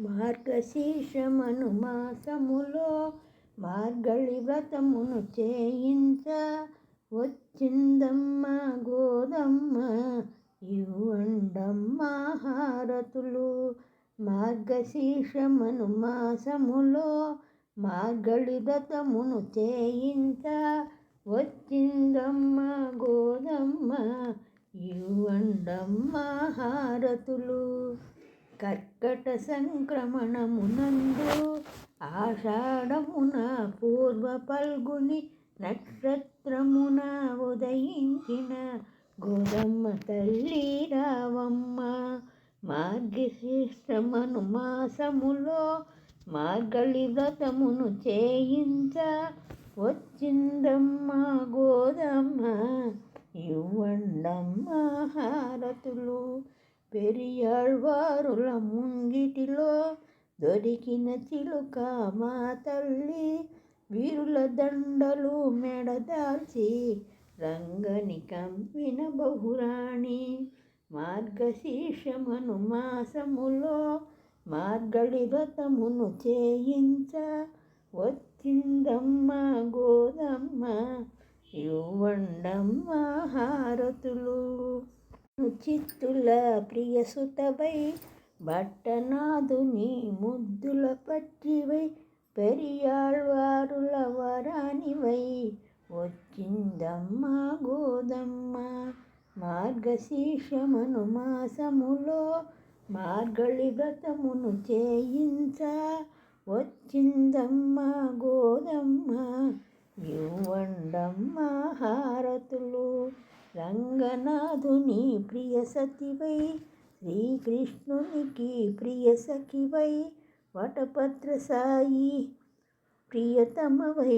మార్గశీర్షమనుమాసములో మార్గళి వ్రతమును చేయించ. వచ్చిందమ్మ గోదమ్మ ఇవ్వండమ్మ హారతులు. మార్గశీర్షమను మాసములో మార్గళి వ్రతమును చేయించ. వచ్చిందమ్మ గోదమ్మ ఇవ్వండమ్మ హారతులు. కర్కట సంక్రమణమునందు ఆషాఢమున పూర్వ పల్గుని నక్షత్రమున ఉదయించిన గోదమ్మ తల్లి రావమ్మ మార్గశిష్టమను మాసములో మార్గళి వ్రతమును చేయించ వచ్చిందమ్మ గోదమ్మ ఇవ్వండమ్మ హారతులు. పెరియాళ్వారుల ముంగిటిలో దొరికిన చిలుక మా తల్లి వీరుల దండలు మెడదాల్చి రంగని కంపిన బహురాణి మార్గశీర్షమను మాసములో మార్గళి వ్రతమును చేయించ వచ్చిందమ్మ గోదమ్మ యువండమ్మ హారతులు. చిత్తుల ప్రియసుతవై భట్టనాథుని ముద్దుల పట్టివై పెరియాళ్వారుల వరానివై. వచ్చిందమ్మా గోదమ్మ మార్గశీర్షమను మాసములో మార్గళి వ్రతమును చేయించ. వచ్చిందమ్మా గోదమ్మ యువండమ్మ రంగనాథుని ప్రియ సతివై శ్రీకృష్ణునికి ప్రియ సఖివై వటపత్ర సాయి. ప్రియతమవై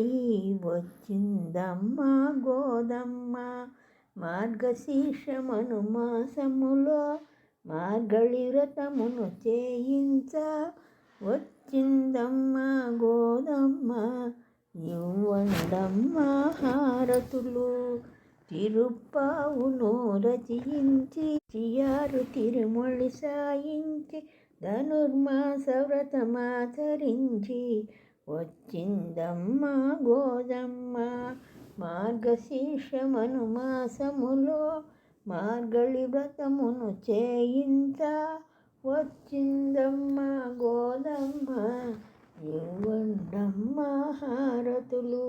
వచ్చిందమ్మ గోదమ్మ మార్గశీర్షమను మాసములో మార్గళి వ్రతమును చేయించ వచ్చిందమ్మ గోదమ్మ యువండమ్మ హారతులు. తిరుప్పావును రచయించి చియారు తిరుమొళి సాయించి ధనుర్మాస వ్రతమాచరించి వచ్చిందమ్మ గోదమ్మ మార్గశీర్షమను మాసములో మార్గళి వ్రతమును చేయించ వచ్చిందమ్మ గోదమ్మ ఇవ్వండమ్మ హారతులు.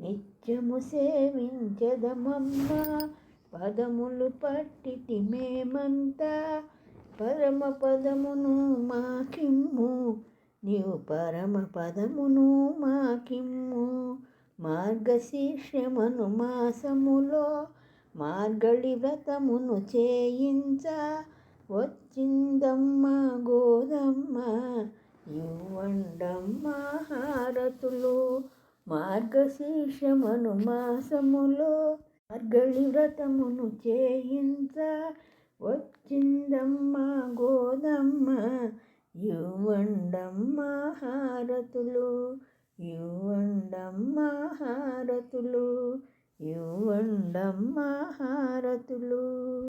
నిత్యము సేవించదమమ్మ పదములు పట్టితి మేమంతా. పరమ పదమును మాకిమ్ము నీవు పరమ పదమును మాకిమ్ము. మార్గశీర్షమను మాసములో మార్గళి వ్రతమును చేయించ వచ్చిందం గోదమ్మ యువండమ్మ హారతులు మార్గశీర్షమను మాసములో మార్గళి వ్రతమును చేయించ. వచ్చిందమ్మ గోదమ్మ యువండమ్మ హారతులు యువండమ్మ హారతులు యువండమ్మ హారతులు.